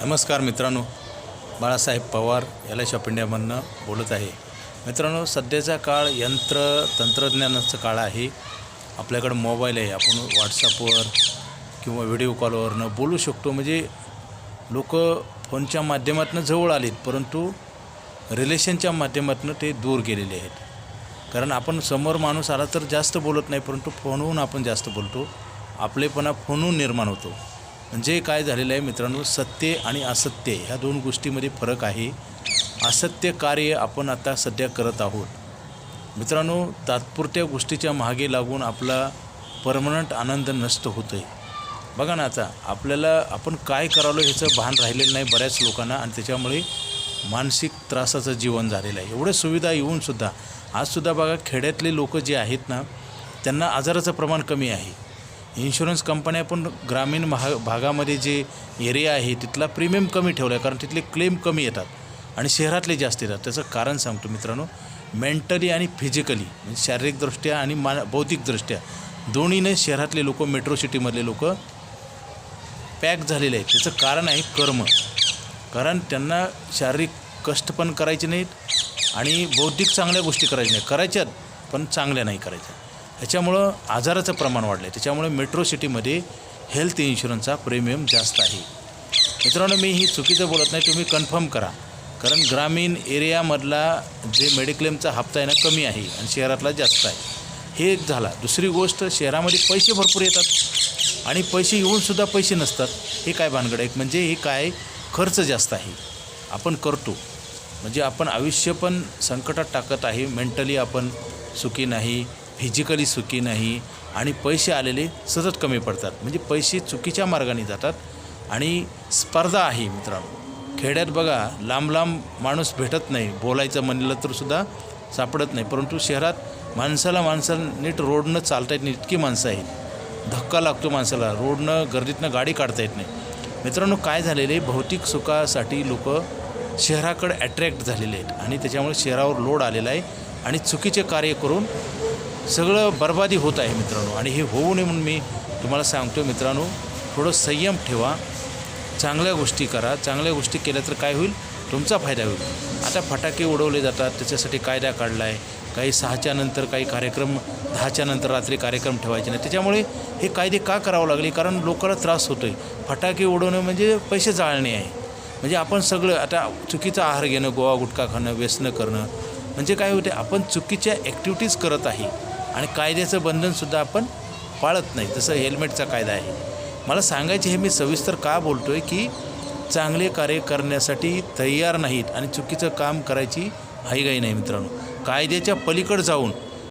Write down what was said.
नमस्कार मित्रांनो बाळासाहेब पवार याला ऑफ इंडियामधनं बोलत आहे. मित्रांनो सध्याचा काळ यंत्र तंत्रज्ञानाचा काळ आहे. आपल्याकडं मोबाईल आहे आपण व्हॉट्सअपवर किंवा व्हिडिओ कॉलवरनं बोलू शकतो. म्हणजे लोक फोनच्या माध्यमातून जवळ आलीत परंतु रिलेशनच्या माध्यमातून ते दूर गेलेले आहेत. कारण आपण समोर माणूस आला तर जास्त बोलत नाही परंतु फोनहून आपण जास्त बोलतो. आपलेपणा फोनहून निर्माण होतो. म्हणजे काय झालेलं आहे मित्रांनो सत्य आणि असत्य ह्या दोन गोष्टीमध्ये फरक आहे. असत्य कार्य आपण आता सध्या करत आहोत. मित्रांनो तात्पुरत्या गोष्टीच्या मागे लागून आपला परमनंट आनंद नष्ट होतो आहे बघा ना आता आपल्याला आपण काय करावलं ह्याचं भान राहिलेलं नाही बऱ्याच लोकांना आणि त्याच्यामुळे मानसिक त्रासाचं जीवन झालेलं आहे. एवढ्या सुविधा येऊनसुद्धा आजसुद्धा बघा खेड्यातले लोक जे आहेत ना त्यांना आजाराचं प्रमाण कमी आहे. इन्शुरन्स कंपन्या पण ग्रामीण महा भागामध्ये जे एरिया आहे तिथला प्रीमियम कमी ठेवला आहे कारण तिथले क्लेम कमी येतात आणि शहरातले जास्त येतात. त्याचं कारण सांगतो मित्रांनो मेंटली आणि फिजिकली म्हणजे शारीरिकदृष्ट्या आणि मान बौद्धिकदृष्ट्या दोन्हीने शहरातले लोक मेट्रो सिटीमधले लोक पॅक झालेले आहेत. त्याचं कारण आहे कर्म. कारण त्यांना शारीरिक कष्ट पण करायचे नाहीत आणि बौद्धिक चांगल्या गोष्टी करायच्या नाही करायच्यात पण चांगल्या नाही करायच्या. ह्याच्यामुळं आजाराचं प्रमाण वाढलं आहे त्याच्यामुळे मेट्रो सिटीमध्ये हेल्थ इन्शुरन्सचा प्रीमियम जास्त आहे. मित्रांनो मी ही चुकीचं बोलत नाही तुम्ही कन्फर्म करा. कारण ग्रामीण एरियामधला जे मेडिक्लेमचा हप्ता आहे ना कमी आहे आणि शहरातला जास्त आहे. हे एक झाला. दुसरी गोष्ट शहरामध्ये पैसे भरपूर येतात आणि पैसे येऊनसुद्धा पैसे नसतात. हे काय भानगड आहे? म्हणजे हे काय खर्च जास्त आहे. आपण करतो. म्हणजे आपण आयुष्य पण संकटात टाकत आहे. मेंटली आपण सुखी नाही. फिजिकली सुखी नाही आणि पैसे आलेले सतत कमी पडतात. म्हणजे पैसे चुकीच्या मार्गाने जातात आणि स्पर्धा आहे मित्रांनो. खेड्यात बघा लांब लांब माणूस भेटत नाही. बोलायचं म्हणलं तर सुद्धा सापडत नाही. परंतु शहरात माणसाला माणसाला नीट रोडनं चालता येत नाही. इतकी माणसं आहेत. धक्का लागतो माणसाला. रोडनं गर्दीतनं गाडी काढता येत नाही. मित्रांनो काय झालेले भौतिक सुखासाठी लोक शहराकडे अट्रॅक्ट झालेले आहेत. आणि त्याच्यामुळे शहरावर लोड आलेला आहे. आणि चुकीचे कार्य करून सगळं बर्बादी होत आहे मित्रांनो आणि हे होऊ नये म्हणून मी तुम्हाला सांगतो मित्रांनो थोडं संयम ठेवा चांगल्या गोष्टी करा चांगल्या गोष्टी केल्या तर काय होईल? तुमचा फायदा होईल. आता फटाके उडवले जातात त्याच्यासाठी कायदा काढला आहे काही सहाच्या नंतर काही कार्यक्रम दहाच्या नंतर रात्री कार्यक्रम ठेवायचे नाही. त्याच्यामुळे हे कायदे का करावं लागले? कारण लोकांना त्रास होतो आहे फटाके उडवणं म्हणजे पैसे जाळणे आहे. म्हणजे आपण सगळं आता चुकीचा आहार घेणं गोवा गुटखा खाणं व्यसनं करणं म्हणजे काय होते आपण चुकीच्या ॲक्टिव्हिटीज करत आहे. आणि कायद्याचं बंधनसुद्धा आपण पाळत नाही. जसं हेल्मेटचा कायदा आहे. मला सांगायचे हे मी सविस्तर का बोलतो आहे की चांगले कार्य करण्यासाठी तयार नाहीत आणि चुकीचं काम करायची हाईगाई नाही मित्रांनो. कायद्याच्या पलीकडे जाऊन